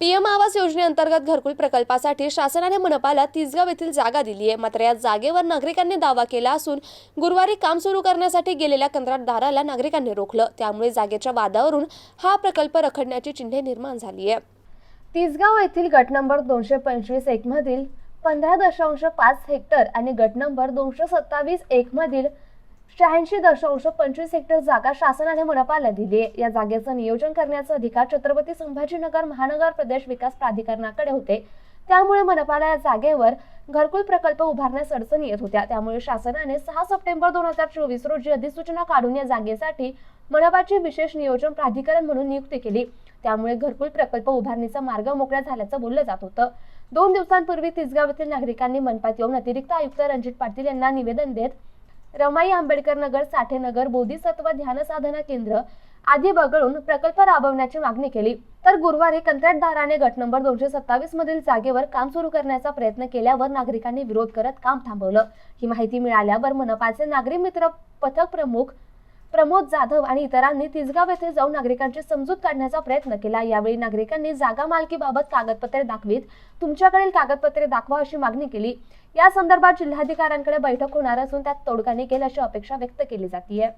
PM आवास योजनेअंतर्गत घरकुल प्रकल्पासाठी शासनाने मनपाला तिसगाव येथील जागा दिली आहे. मात्र या जागेवर नागरिकांनी दावा केला असून गुरुवारी काम सुरू करण्यासाठी गेलेल्या कंत्राटदाराला नागरिकांनी रोखलं. त्यामुळे जागेच्या वादावरून हा प्रकल्प रखडण्याची चिन्हे निर्माण झाली आहे तिसगाव येथील गट नंबर दोनशे पंचवीस एक मधील पंधरा दशांश पाच हेक्टर आणि गट नंबर दोनशे सत्तावीस एक मधील शहाऐंशी दशांश पंचवीस हेक्टर जागा शासनाने मनपाला दिली आहे. या जागेचं नियोजन करण्याचा अधिकार छत्रपती संभाजीनगर महानगर प्रदेश विकास प्राधिकरणाकडे होते. त्यामुळे मनपाला या जागेवर घरकुल प्रकल्प उभारण्यास अडचणी येत होत्या. त्यामुळे शासनाने सहा सप्टेंबर दोन हजार चोवीस रोजी अधिसूचना काढून या जागेसाठी मनपाची विशेष नियोजन प्राधिकरण म्हणून नियुक्ती केली. त्यामुळे घरकुल प्रकल्प उभारणीचा मार्ग मोकळा झाल्याचं बोललं जात होतं. दोन दिवसांपूर्वी तिसगाव येथील नागरिकांनी मनपात येऊन अतिरिक्त आयुक्त रणजित पाटील यांना निवेदन देत रमाई आंबेडकर नगर साठेनगर बोधिसत्व ध्यान साधना केंद्र आदी वगळून प्रकल्प राबवण्याची मागणी केली. तर गुरुवारी कंत्राटदाराने गट नंबर दोनशे सत्तावीस मधील जागेवर काम सुरू करण्याचा प्रयत्न केल्यावर नागरिकांनी विरोध करत काम थांबवलं. ही माहिती मिळाल्यावर मनपाचे नागरी मित्र पथक प्रमुख प्रमोद जाधव आणि इतरांनी तिसगाव येथे जाऊन नागरिकांची समजूत काढण्याचा प्रयत्न केला. यावेळी नागरिकांनी जागा मालकीबाबत कागदपत्रे दाखवीत तुमच्याकडील कागदपत्रे दाखवा अशी मागणी केली. या संदर्भात जिल्हाधिकाऱ्यांकडे बैठक होणार असून त्यात तोडगा निघेल अशी अपेक्षा व्यक्त केली जाते